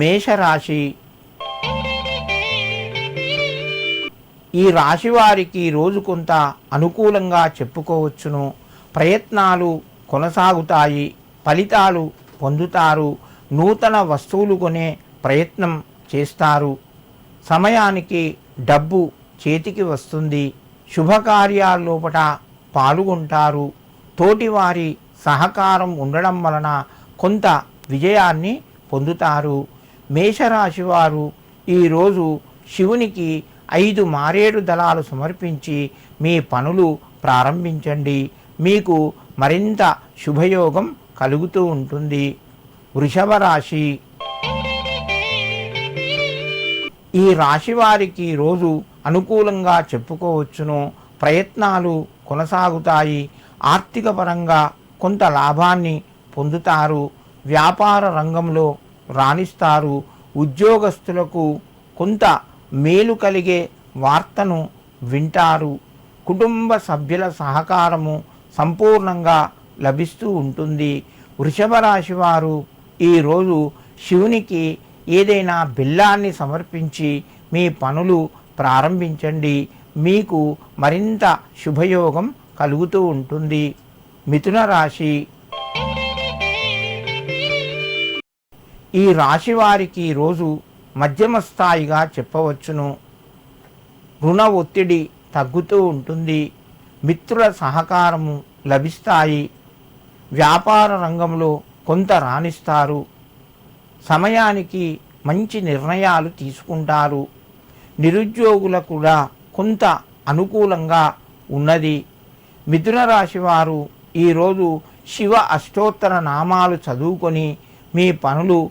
మేషరాశి. ఈ రాశి వారికి రోజు కొంత అనుకూలంగా చెప్పుకోవచ్చును. ప్రయత్నాలు కొనసాగుతాయి ఫలితాలు పొందుతారు నూతన వస్తువులు కొనే ప్రయత్నం చేస్తారు. సమయానికి డబ్బు చేతికి వస్తుంది శుభకార్యాల్లోపట పాల్గొంటారు. తోటివారి సహకారం ఉండడం వలన కొంత విజయాన్ని పొందుతారు. మేషరాశి వారు ఈరోజు శివునికి ఐదు మారేడు దళాలు సమర్పించి మీ పనులు ప్రారంభించండి. మీకు మరింత శుభయోగం కలుగుతూ ఉంటుంది. వృషభ రాశి ఈ రాశి వారికి రోజు అనుకూలంగా చెప్పుకోవచ్చును. ప్రయత్నాలు కొనసాగుతాయి. ఆర్థిక పరంగా కొంత లాభాన్ని పొందుతారు. వ్యాపార రంగంలో రాణిస్తారు. ఉద్యోగస్తులకు కొంత మేలు కలిగే వార్తను వింటారు. కుటుంబ సభ్యుల సహకారము సంపూర్ణంగా లభిస్తూ ఉంటుంది. వృషభ రాశి వారు ఈరోజు శివునికి ఏదైనా బిల్లాన్ని సమర్పించి మీ పనులు ప్రారంభించండి. మీకు మరింత శుభయోగం కలుగుతూ ఉంటుంది. మిథున రాశి ఈ రాశి వారికి రోజు మధ్యమ స్థాయిగా చెప్పవచ్చును. రుణ ఒత్తిడి తగ్గుతూ ఉంటుంది. మిత్రుల సహకారము లభిస్తాయి. వ్యాపార రంగంలో కొంత రాణిస్తారు. సమయానికి మంచి నిర్ణయాలు తీసుకుంటారు. నిరుద్యోగులకు కూడా కొంత అనుకూలంగా ఉన్నది. మిథున రాశి వారు ఈరోజు శివ అష్టోత్తర నామాలు చదువుకొని మీ పనులు